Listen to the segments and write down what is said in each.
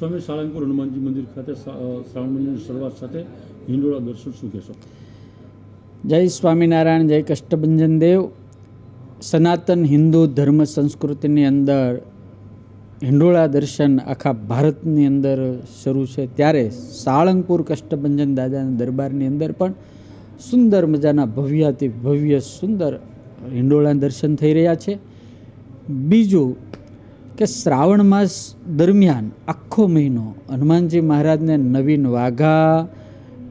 સ્વામી સાળંગપુર હનુમાનજી મંદિર ખાતે શ્રાવણ મહિનાની શરૂઆત સાથે હિંડોળા દર્શન શું કહેશો? જય સ્વામિનારાયણ, જય કષ્ટભંજન દેવ. સનાતન હિન્દુ ધર્મ સંસ્કૃતિની અંદર હિંડોળા દર્શન આખા ભારતની અંદર શરૂ છે. ત્યારે સાળંગપુર કષ્ટભંજન દાદાના દરબારની અંદર પણ સુંદર મજાના ભવ્યાતિ ભવ્ય સુંદર હિંડોળા દર્શન થઈ રહ્યા છે. બીજું કે શ્રાવણ માસ દરમિયાન આખો મહિનો હનુમાનજી મહારાજને નવીન વાઘા,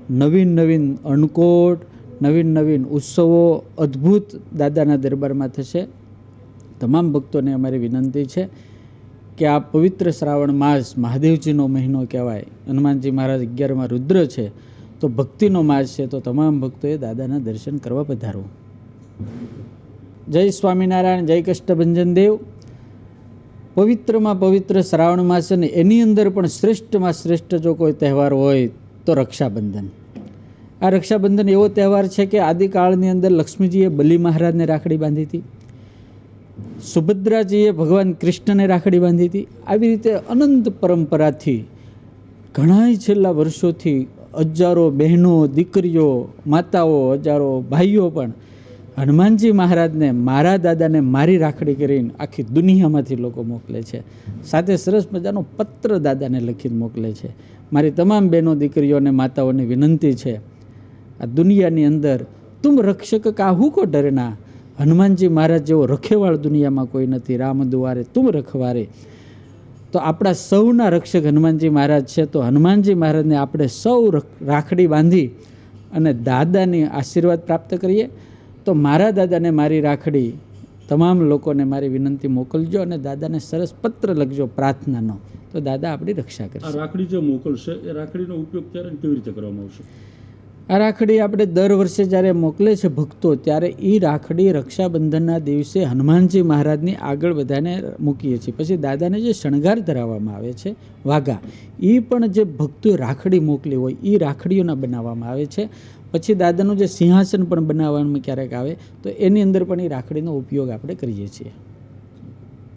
નવીન નવીન અણકોટ, નવીન નવીન ઉત્સવો અદ્ભુત દાદાના દરબારમાં થશે. તમામ ભક્તોને અમારી વિનંતી છે કે આ પવિત્ર શ્રાવણ માસ મહાદેવજીનો મહિનો કહેવાય, હનુમાનજી મહારાજ અગિયારમાં રુદ્ર છે, તો ભક્તિનો માસ છે, તો તમામ ભક્તોએ દાદાના દર્શન કરવા પધારવું. જય સ્વામિનારાયણ, જય કષ્ટભંજન દેવ. પવિત્રમાં પવિત્ર શ્રાવણ માસ અને એની અંદર પણ શ્રેષ્ઠમાં શ્રેષ્ઠ જો કોઈ તહેવાર હોય તો રક્ષાબંધન. આ રક્ષાબંધન એવો તહેવાર છે કે આદિકાળની અંદર લક્ષ્મીજીએ બલિ મહારાજને રાખડી બાંધી હતી. સુભદ્રાજીએ ભગવાન કૃષ્ણને રાખડી બાંધી હતી. આવી રીતે અનંત પરંપરાથી ઘણાય છેલ્લા વર્ષોથી હજારો બહેનો, દીકરીઓ, માતાઓ, હજારો ભાઈઓ પણ હનુમાનજી મહારાજને, મારા દાદાને મારી રાખડી કરીને આખી દુનિયામાંથી લોકો મોકલે છે. સાથે સરસ મજાનો પત્ર દાદાને લખીને મોકલે છે. મારી તમામ બહેનો, દીકરીઓ અને માતાઓને વિનંતી છે, આ દુનિયાની અંદર તુમ રક્ષક કાહુ કો ડરના? હનુમાનજી મહારાજ જેવો રખેવાળ દુનિયામાં કોઈ નથી. રામ દુવારે તુમ રખવારે. તો આપણા સૌના રક્ષક હનુમાનજી મહારાજ છે. તો હનુમાનજી મહારાજને આપણે સૌ રખ- રાખડી બાંધી અને દાદાની આશીર્વાદ પ્રાપ્ત કરીએ. તો મારા દાદાને મારી રાખડી તમામ લોકોને મારી વિનંતી મોકલજો અને દાદાને સરસ પત્ર લખજો પ્રાર્થનાનો. તો દાદા આપણી રક્ષા કરશે. રાખડી જે મોકલશે એ રાખડીનો ઉપયોગ ક્યારે કેવી રીતે કરવામાં આવશે? આ રાખડી આપણે દર વર્ષે જ્યારે મોકલે છે ભક્તો, ત્યારે એ રાખડી રક્ષાબંધનના દિવસે હનુમાનજી મહારાજની આગળ બધાને મૂકીએ છીએ. પછી દાદાને જે શણગાર ધરાવવામાં આવે છે, વાઘા એ પણ જે ભક્તો રાખડી મોકલી હોય એ રાખડીઓના બનાવવામાં આવે છે. પછી દાદાનું જે સિંહાસન પણ બનાવવામાં ક્યારેક આવે, તો એની અંદર પણ એ રાખડીનો ઉપયોગ આપણે કરીએ છીએ.